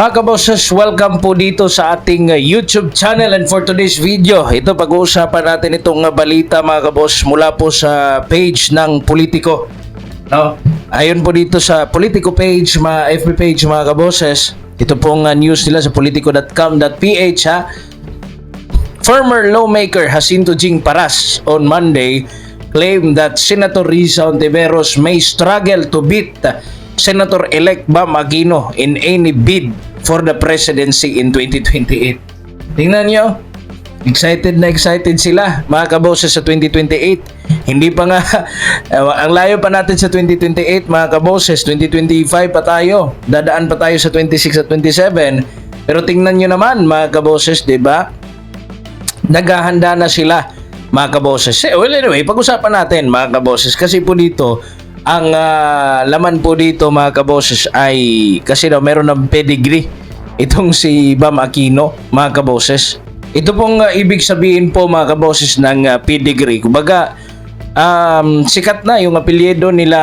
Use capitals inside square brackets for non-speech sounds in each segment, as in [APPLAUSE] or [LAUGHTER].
Mga kaboses, welcome po dito sa ating uh, YouTube channel and for today's video, ito pag-uusapan natin itong uh, balita mga kabos mula po sa page ng Politiko. No? Ayon po dito sa Politico page, mga FB page mga kaboses, ito pong uh, news nila sa politico.com.ph ha. Former lawmaker Jacinto Jing Paras on Monday claimed that Senator Risa Ontiveros may struggle to beat Senator-elect Bam Aquino in any bid for the presidency in 2028. Tingnan nyo, excited na excited sila mga kaboses sa 2028. Hindi pa nga, [LAUGHS] ang layo pa natin sa 2028 mga kaboses, 2025 pa tayo, dadaan pa tayo sa 26 at 27. Pero tingnan nyo naman mga kaboses, di ba? naghahanda na sila mga kaboses. Eh, well anyway, pag-usapan natin mga kaboses kasi po dito ang ah, laman po dito mga kaboses ay kasi daw meron ng pedigree itong si Bam Aquino mga kaboses. Ito pong ah, ibig sabihin po mga kaboses ng ah, pedigree. Kumbaga um, sikat na yung apelyido nila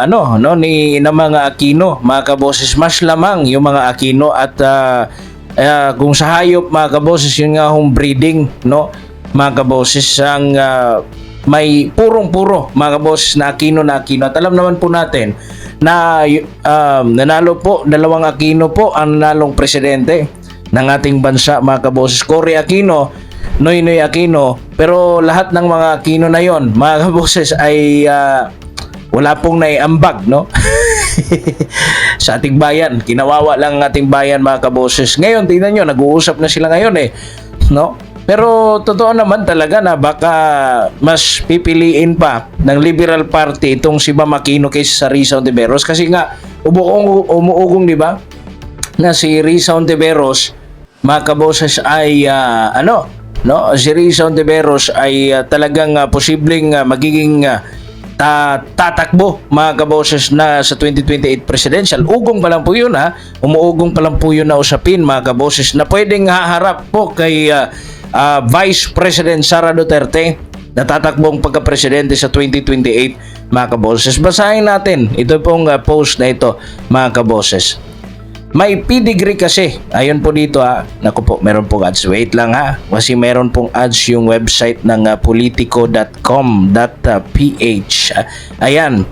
ano no ni ng mga Aquino mga kaboses mas lamang yung mga Aquino at ah, ah, kung sa hayop mga kaboses yun nga hong breeding no mga kaboses ang ah, may purong-puro mga kaboses na Aquino na Aquino at alam naman po natin na um, nanalo po dalawang Aquino po ang nanalong presidente ng ating bansa mga kaboses Cory Aquino Noynoy Aquino. Pero lahat ng mga Aquino na yon mga [LAUGHS] kaboses ay ah, wala pong naiambag no? [LAUGHS] Sa ating bayan kinawawa lang ang ating bayan mga kaboses ngayon tingnan nyo nag-uusap na sila ngayon eh no pero totoo naman talaga na baka mas pipiliin pa ng Liberal Party itong si Bam Aquino kaysa sa Risa Ontiveros kasi nga umuugong, umuugong di ba na si Risa Ontiveros mga kaboses ay ah, ano no si Risa Ontiveros ay ah, talagang ah, posibleng ah, magiging ah, ta- tatakbo mga kaboses na sa 2028 presidential. Ugong pa lang po yun ha. Umuugong pa lang po yun na usapin mga kaboses na pwedeng haharap po kay ah, ah, Vice President Sara Duterte na tatakbong pagka-presidente sa 2028 mga kaboses. Basahin natin ito pong ah, post na ito mga kaboses. May pedigree kasi. Ayun po dito ha. Naku po, meron pong ads. Wait lang ha. Kasi meron pong ads yung website ng uh, politico.com.ph. Ah, Ayan.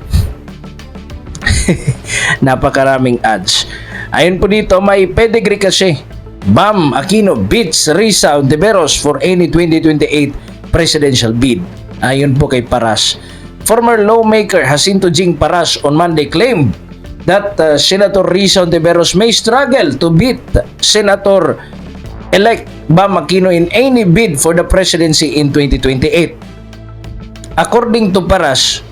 [LAUGHS] Napakaraming ads. Ayun po dito, may pedigree kasi. Bam Aquino beats Risa Ontiveros for any 2028 presidential bid. Ayon po kay Paras. Former lawmaker Jacinto Jing Paras on Monday claimed that uh, Senator Risa Ontiveros may struggle to beat Senator elect Bam Aquino in any bid for the presidency in 2028. According to Paras,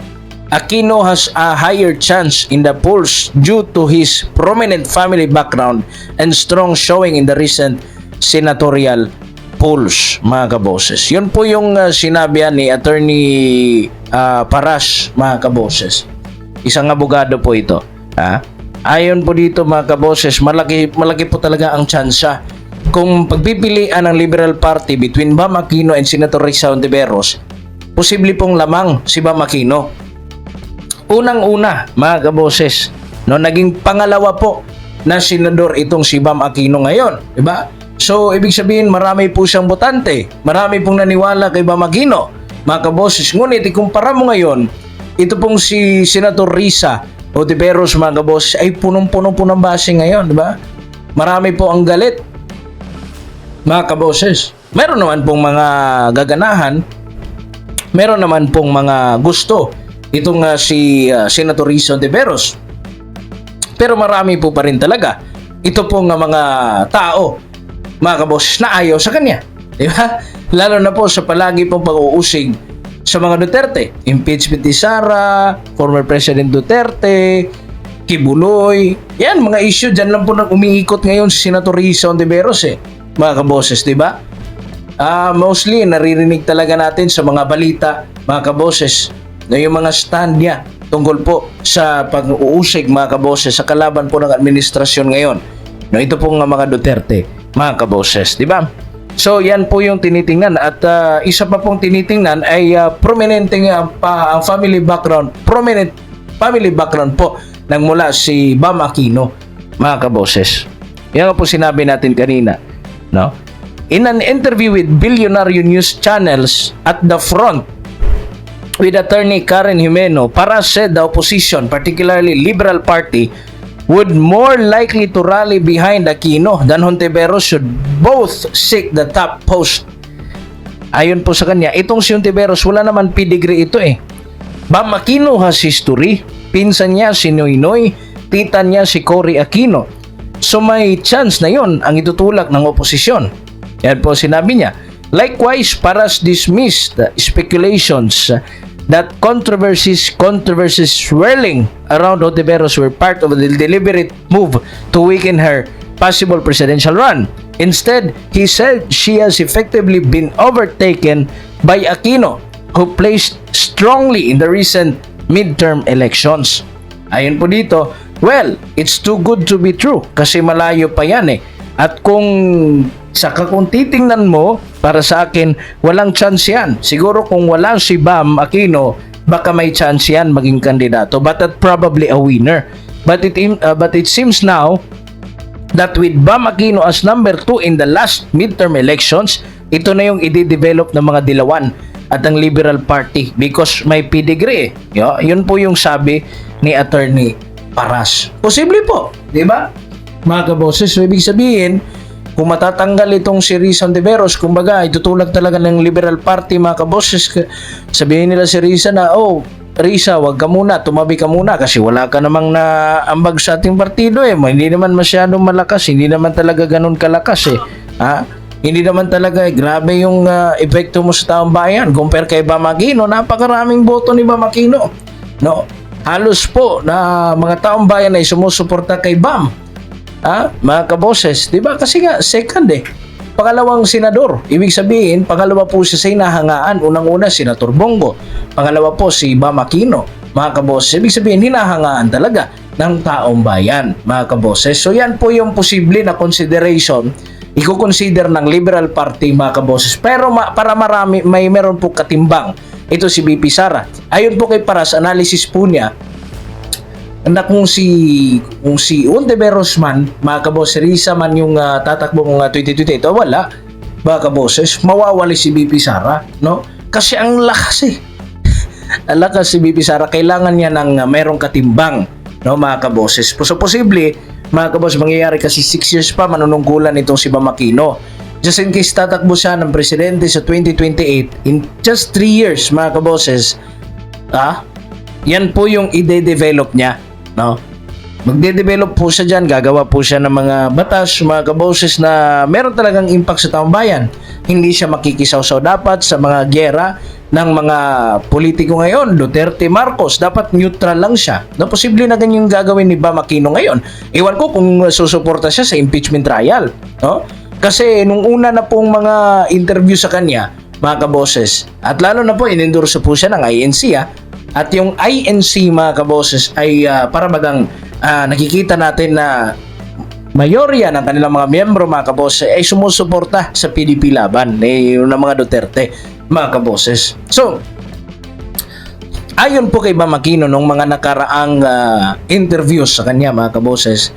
Aquino has a higher chance in the polls due to his prominent family background and strong showing in the recent senatorial polls, mga kaboses. Yun po yung uh, sinabi ni Attorney uh, Paras, mga kaboses. Isang abogado po ito. Ha? Ayon po dito mga kaboses, malaki, malaki po talaga ang tsansa. Kung pagpipilian ng Liberal Party between Bam Aquino and Senator Risa Ontiveros, posible pong lamang si Bam Aquino. Unang-una, mga kaboses, no, naging pangalawa po na senador itong si Bam Aquino ngayon. di ba? So, ibig sabihin, marami po siyang botante. Marami pong naniwala kay Bam Aquino. Mga kaboses, ngunit ikumpara mo ngayon, ito pong si Senator Risa Otiveros, mga kaboses, ay punong-puno po ng base ngayon, di ba? Marami po ang galit. Mga kaboses, meron naman pong mga gaganahan meron naman pong mga gusto itong uh, si uh, Senator Risa Ontiveros. Pero marami po pa rin talaga ito pong uh, mga tao, mga kaboses, na ayaw sa kanya. [LAUGHS] Di ba? Lalo na po sa palagi pong pag-uusig sa mga Duterte. Impeachment ni Sara, former President Duterte, Kibuloy. Yan, mga issue. Diyan lang po nang umiikot ngayon si Senator Risa Ontiveros eh. Mga kaboses, di ba? Ah, mostly naririnig talaga natin sa mga balita, mga kaboses, na yung mga stand niya tungkol po sa pag-uusig mga kaboses sa kalaban po ng administrasyon ngayon. No, ito po nga mga Duterte, mga kaboses, di ba? So yan po yung tinitingnan at ah, isa pa pong tinitingnan ay uh, prominente nga pa ang family background, prominent family background po nang mula si Bam Aquino, mga kaboses. Yan po sinabi natin kanina. No? In an interview with Billionaire News Channels at the front with attorney Karen Jimeno, para said the opposition, particularly Liberal Party, would more likely to rally behind Aquino than Hontiveros should both seek the top post. Ayon po sa kanya, itong si Hontiveros, wala naman pedigree ito eh. Bam Aquino has history. Pinsan niya si Noynoy, tita niya si Cory Aquino. So may chance na yon ang itutulak ng oposisyon. Yan po sinabi niya. Likewise, Paras dismissed speculations that controversies controversies swirling around Otiveros were part of the deliberate move to weaken her possible presidential run. Instead, he said she has effectively been overtaken by Aquino, who placed strongly in the recent midterm elections. Ayon po dito, well, it's too good to be true kasi malayo pa yan eh. At kung saka kung titingnan mo, para sa akin, walang chance yan. Siguro kung wala si Bam Aquino, baka may chance yan maging kandidato. But that probably a winner. But it, uh, but it seems now that with Bam Aquino as number 2 in the last midterm elections, ito na yung i-develop ng mga dilawan at ang Liberal Party because may pedigree. Yo, yun po yung sabi ni Attorney Paras. Posible po, di ba? Mga kaboses, so ibig sabihin, kung matatanggal itong si Risa Ontiveros, kumbaga, itutulak talaga ng Liberal Party, mga kaboses, ka- sabihin nila si Risa na, oh, Risa, wag ka muna, tumabi ka muna kasi wala ka namang naambag sa ating partido eh. Hindi naman masyadong malakas, hindi naman talaga ganun kalakas eh. Ha? Hindi naman talaga eh. Grabe yung ah, epekto mo sa taong bayan. Compare kay Bamakino, napakaraming boto ni Bamakino. No? Halos po na mga taong bayan ay sumusuporta kay Bam. Ha? Mga kaboses, di ba? Kasi nga, second eh. Pangalawang senador. Ibig sabihin, pangalawa po siya sa hinahangaan. Unang-una, Senator Bongo. Pangalawa po si Bam Aquino. Mga kaboses, ibig sabihin, hinahangaan talaga ng taong bayan. Mga kaboses. So yan po yung posible na consideration iko-consider ng Liberal Party mga kaboses. Pero ma- para marami, may meron po katimbang. Ito si BP Sara. Ayon po kay Paras, analysis po niya, na kung si kung si Ontiveros man, mga kaboses, Risa man yung uh, tatakbo ng uh, 2028, o wala, mga kaboses, mawawali si BP Sara, no? Kasi ang lakas eh. [LAUGHS] ang lakas si BP Sara, kailangan niya ng uh, merong katimbang, no, mga kaboses. So, posible, mga kaboses, mangyayari kasi 6 years pa manunungkulan itong si Bamakino. Just in case tatakbo siya ng presidente sa 2028, in just 3 years, mga kaboses, ah, yan po yung ide-develop niya, no? Magde-develop po siya dyan, gagawa po siya ng mga batas, mga kaboses na meron talagang impact sa taong bayan. Hindi siya makikisaw-saw dapat sa mga gyera ng mga politiko ngayon, Duterte, Marcos, dapat neutral lang siya. No, posible na ganyan gagawin ni Bam Aquino ngayon. Iwan ko kung susuporta siya sa impeachment trial, no? Kasi nung una na pong mga interview sa kanya, mga kaboses, at lalo na po inendorso po siya ng INC ah, at yung INC mga kaboses ay ah, para bagang ah, nakikita natin na mayorya ng kanilang mga miyembro mga kaboses ay sumusuporta sa PDP laban eh, ng mga Duterte mga kaboses. So, ayon po kay Bamakino nung mga nakaraang ah, interviews sa kanya mga kaboses,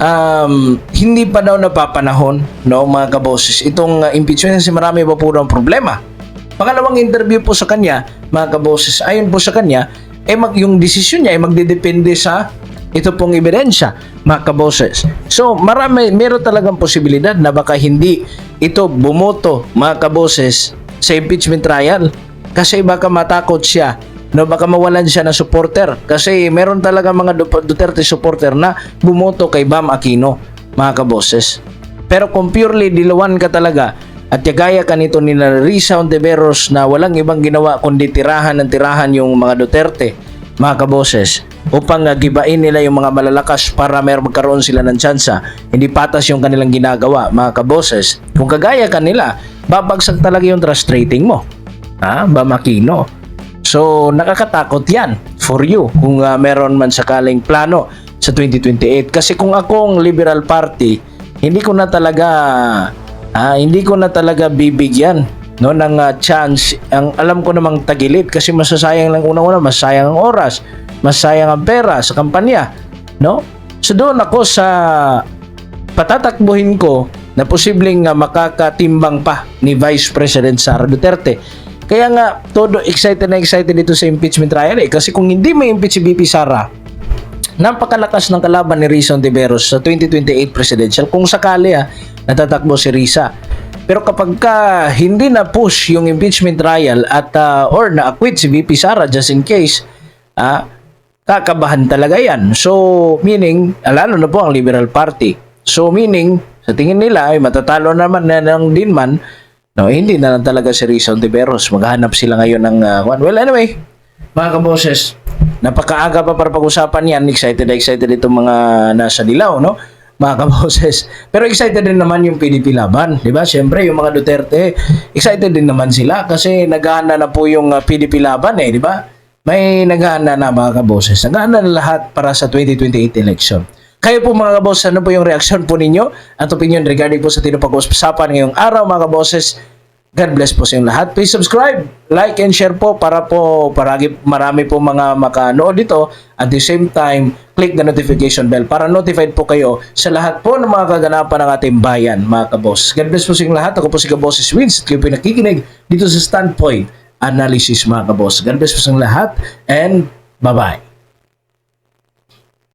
um, hindi pa daw napapanahon no mga kaboses itong uh, impeachment kasi marami pa po ang problema. Pangalawang interview po sa kanya, mga kaboses, ayon po sa kanya, eh mag, yung desisyon niya ay magdedepende sa ito pong ebidensya, mga kaboses. So, marami, meron talagang posibilidad na baka hindi ito bumoto, mga kaboses, sa impeachment trial. Kasi baka matakot siya no baka mawalan siya ng supporter kasi meron talaga mga Du- Duterte supporter na bumoto kay Bam Aquino mga kaboses pero kung purely dilawan ka talaga at gaya ka nito ni Risa Ontiveros na walang ibang ginawa kundi tirahan ng tirahan yung mga Duterte mga kaboses upang uh, gibain nila yung mga malalakas para mer magkaroon sila ng tsansa. Hindi patas yung kanilang ginagawa mga kaboses. Kung kagaya kanila babagsak talaga yung trust rating mo. Ha? Bam Aquino So, nakakatakot yan for you kung uh, meron man sakaling plano sa 2028. Kasi kung akong Liberal Party, hindi ko na talaga ah, hindi ko na talaga bibigyan no ng uh, chance ang alam ko namang tagilid kasi masasayang lang una-una masayang ang oras masayang ang pera sa kampanya no so doon ako sa patatakbuhin ko na posibleng nga makakatimbang pa ni Vice President Sara Duterte. Kaya nga, todo excited na excited dito sa impeachment trial eh. Kasi kung hindi may impeach si BP Sara, napakalakas ng kalaban ni Rizon Tiberos sa 2028 presidential kung sakali ah, natatakbo si Risa. Pero kapag ka hindi na push yung impeachment trial at ah, or na-acquit si VP Sara just in case, ah, kakabahan talaga yan. So, meaning, lalo na po ang Liberal Party. So, meaning, sa tingin nila ay matatalo naman na ng dinman, no, hindi na lang talaga si Rizon Tiberos. Maghahanap sila ngayon ng, ah, one. well anyway, mga kaboses, napakaaga pa para pag-usapan yan. Excited excited itong mga nasa dilaw, no? Mga kaboses. Pero excited din naman yung PDP laban, di ba? Siyempre, yung mga Duterte, excited din naman sila kasi naghahanda na po yung ah, PDP laban eh, di ba? May naghahanda na mga kaboses. Naghahanda na lahat para sa 2028 election. Kayo po mga kaboses, ano po yung reaksyon po ninyo at opinion regarding po sa tinapag-usapan ngayong araw mga kaboses? God bless po sa inyong lahat. Please subscribe, like, and share po para po paragi, marami po mga makanood dito. At the same time, click the notification bell para notified po kayo sa lahat po ng mga kaganapan ng ating bayan, mga kabos. God bless po sa inyong lahat. Ako po si Kaboses Wins at kayo po nakikinig dito sa Standpoint Analysis, mga kabos. God bless po sa inyong lahat and bye-bye.